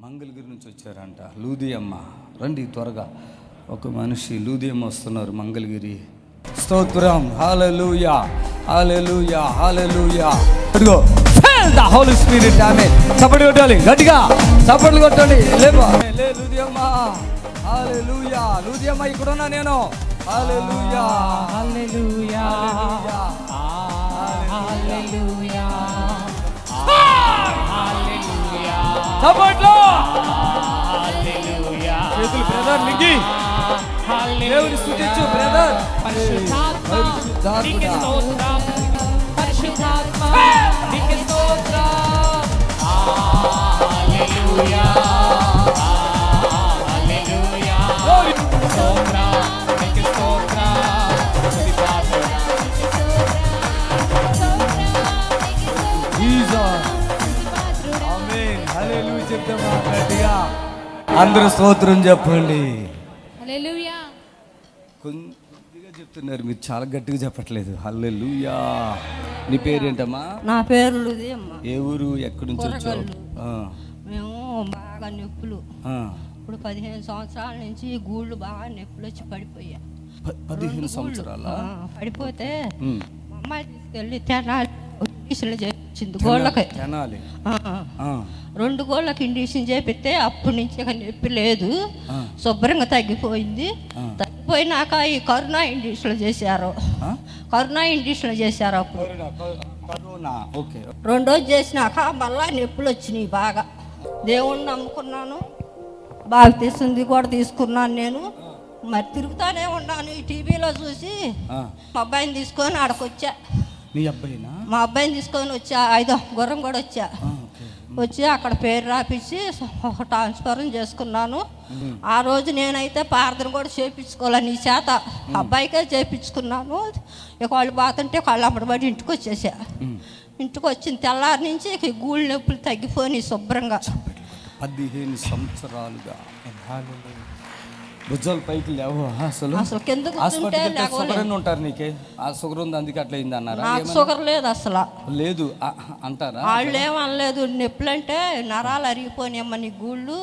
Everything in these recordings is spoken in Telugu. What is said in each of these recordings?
మంగళగిరి నుంచి వచ్చారంట. లూదియమ్మ. రండి త్వరగా. ఒక మనిషి లూదియమ్మ వస్తున్నారు మంగళగిరి. స్తోత్రం. హాలూయా హాలూయా హాలూయా ఇదిగో. ద హోలీ స్పిరిట్ ఆమె. చప్పటి కొట్టాలి. గట్టిగా. చప్పట్లు కొట్టండి. లేపో. లే లూదియమ్మ. హాలూయా లూదియమ్మ ఇక్కడ ఉన్నా నేను హాలూయా చప్పట్లు. చేతులు బ్రదర్ లింగి దేవుని స్తుతించు బ్రదర్ పరిశుద్ధాత్మ నీకే పరిశుద్ధాత్మ స్తోత్రం పరిశుద్ధాత్మ నీకే స్తోత్రం హల్లెలూయా హల్లెలూయా స్తోత్రం నీకే స్తోత్రం స్తుతి ప్రార్థన జీసస్ ఆమేన్ హల్లెలూయా చెప్తామా గట్టిగా అందరూ స్తోత్రం చెప్పండి. హల్లెలూయా. కొద్దిగా చెప్తున్నారు మీరు చాలా గట్టిగా చెప్పట్లేదు. హల్లెలూయా. నీ పేరేంటమ్మా? నా పేరు ఏ ఊరు? ఎక్కడి నుంచి వచ్చావు? ఆ, మేము బాగా నొప్పులు. ఆ. ఇప్పుడు పదిహేను సంవత్సరాల నుంచి గూళ్ళు బాగా నొప్పులు వచ్చి పడిపోయా పదిహేను సంవత్సరాల? ఆ, పడిపోతే. మా అమ్మాయి తీసుకెళ్ళి తెనాలి. ఇండిషన్ చేయించింది గోళ్ళకి. రెండు గోళ్ళకి ఇండిషన్ చేపిస్తే అప్పటి నుంచి నొప్పి లేదు. శుభ్రంగా తగ్గిపోయింది. తగ్గిపోయినాక ఈ కరోనా ఇండిషన్లు చేశారు? కరోనా ఇండిషన్లు చేశారు అప్పుడు. రెండు రోజు చేసినాక మళ్ళా నొప్పులు వచ్చినాయి బాగా. దేవుణ్ణి నమ్ముకున్నాను. బాగా తీసింది కూడా తీసుకున్నాను నేను. మరి తిరుగుతానే ఉన్నాను ఈ టీవీలో చూసి. అబ్బాయిని తీసుకొని ఆడకొచ్చా. నీ అబ్బాయినా? మా అబ్బాయిని తీసుకొని వచ్చా ఐదో గుర్రం కూడా వచ్చా. వచ్చి అక్కడ పేరు రాపించి ఒక ట్రాన్స్ఫరం చేసుకున్నాను. ఆ రోజు నేనైతే ప్రార్థన కూడా చేయించుకోవాలి నీ చేత. అబ్బాయికే చేయించుకున్నాను ఇక వాళ్ళు బాతుంటే వాళ్ళు అమ్మడిబడి ఇంటికి వచ్చేసా. ఇంటికి వచ్చిన తెల్లారి నుంచి ఇక ఈ గూళ్ళు నొప్పులు తగ్గిపోయి శుభ్రంగా. పదిహేను సంవత్సరాలుగా. భుజాలు పైకి లేవు. అసలు? అసలు కింద. షుగర్ ఉంటారు నీకే. ఆ షుగర్ ఉంది అందుకే అట్లా అయింది అన్నారా? నాకు? షుగర్ లేదు అసలు. లేదు అంటారా? వాళ్ళు ఏమనలేదు నొప్పులు అంటే నరాలు అరిగిపోయినాయమ్మ నీ గూళ్ళు.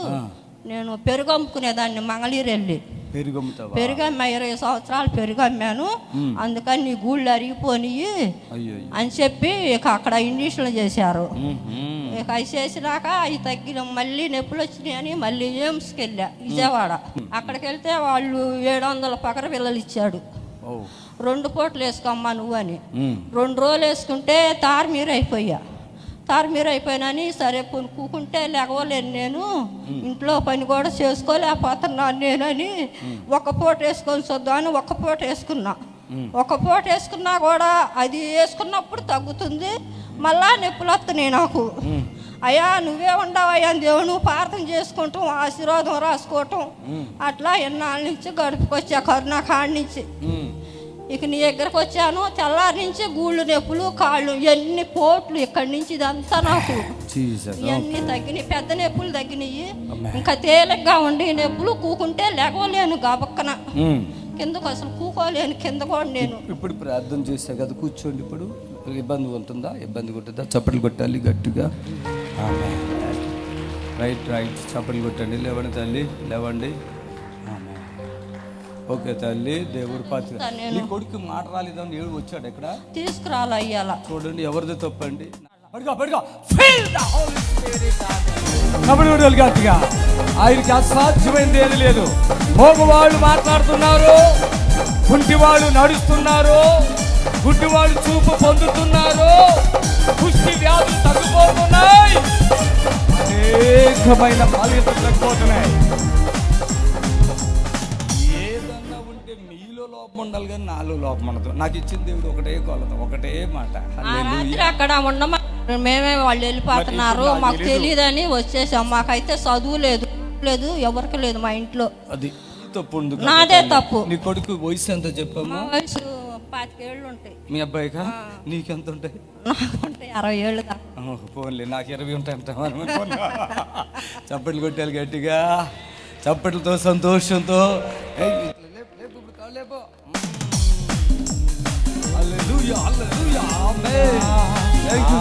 నేను పెరుగు అమ్ముకునేదాన్ని మంగళీరు వెళ్ళి పెరుగమ్ముతావా? పెరుగమ్మ ఇరవై సంవత్సరాలు పెరుగమ్మాను. అందుకని నీ గూళ్ళు అరిగిపోనియి అయ్యో అని చెప్పి ఇక అక్కడ ఇండిషన్లు చేశారు. ఇక అవి చేసినాక అవి తగ్గిన మళ్ళీ నొప్పులు వచ్చినాయి అని మళ్ళీ ఎయిమ్స్కి వెళ్ళా విజయవాడ. అక్కడికి వెళ్తే వాళ్ళు ఏడు వందల పకర పిల్లలు ఇచ్చాడు రెండు పూటలు వేసుకోమ్మా నువ్వు అని. రెండు రోజులు వేసుకుంటే తారుమీర అయిపోయా. తారుమీర అయిపోయినాని సరే కూకుంటే లేవలేను నేను. ఇంట్లో పని కూడా చేసుకోలేకపోతున్నాను నేనని ఒక పూట వేసుకొని చూద్దామని ఒక పూట వేసుకున్నా. ఒక పూట వేసుకున్నా కూడా అది వేసుకున్నప్పుడు తగ్గుతుంది మళ్ళా నొప్పులు వస్తున్నాయి నాకు. అయ్యా నువ్వే ఉండవయ్యా దేవుడు ప్రార్థన చేసుకుంటాం ఆశీర్వాదం రాసుకోవటం. అట్లా ఎన్నాళ్ళ నుంచి గడుపుకొచ్చా కరుణా కాడి నుంచి. ఇక నీ దగ్గరకు వచ్చాను తెల్లారి నుంచి గూళ్ళు నొప్పులు కాళ్ళు ఎన్ని పోట్లు ఇక్కడి నుంచి ఇదంతా నాకు. ఇవన్నీ తగ్గినాయి పెద్ద నొప్పులు తగ్గినాయి. ఇంకా తేలిగ్గా ఉండి నొప్పులు కూకుంటే లేవలేను గబక్కన. కిందకు అసలు కూకోలేను కింద కూడా నేను. ఇప్పుడు ప్రార్థన చేసా కదా కూర్చోండి ఇప్పుడు. ఇబ్బంది ఉంటుందా? ఇబ్బంది ఉంటుందా చప్పట్లు కొట్టాలి గట్టిగా. Right right. చప్పట్లు కొట్టండి. లేవండి తల్లి లేవండి. ఓకే తల్లి దేవుడు పాత్ర నీ కొడుకు మాట రాలేదని ఏడు వచ్చాడు ఎక్కడ? తీసుకురాలి అయ్యాల చూడండి ఎవరిది తప్పండి? పడుకో గట్టిగా ఆయనకి అసాధ్యమైనది ఏది లేదు. మోగవాళ్ళు మాట్లాడుతున్నారు. కుంటివాళ్ళు నడుస్తున్నారు. గుడ్డివాళ్ళు చూపు పొందుతున్నారు. పుష్టి వ్యాధులు తగ్గిపోతున్నాయి. అనేకమైన బాధ్యతలు తగ్గిపోతున్నాయి. ఏదన్నా ఉంటే మీలో లోపం ఉండాలి కానీ నాలో లోపం ఉండదు. నాకు ఇచ్చిన దేవుడు ఒకటే కొలత ఒకటే మాట. అక్కడ ఉండమా మేమే వాళ్ళు వెళ్ళిపోతున్నారు. మాకు తెలియదని వచ్చేసాం. మాకైతే చదువు లేదు లేదు ఎవరికి లేదు మా ఇంట్లో. అది తప్పు నాదే తప్పు. నీ కొడుకు వయసు ఎంత చెప్పాము మా వయసు పాతికేళ్ళు ఉంటాయి మీ అబ్బాయికా? నీకెంత ఉంటాయి అరవై ఏళ్ళు పోన్లే నాకు ఇరవై ఉంటాయి చప్పట్లు కొట్టాలి గట్టిగా. చప్పట్లతో సంతోషంతో. లేపు, లేపు, ఇప్పుడు కాళ్ళు లేపు. హల్లెలూయా,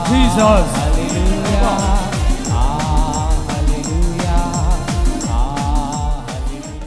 Jesus. Hallelujah.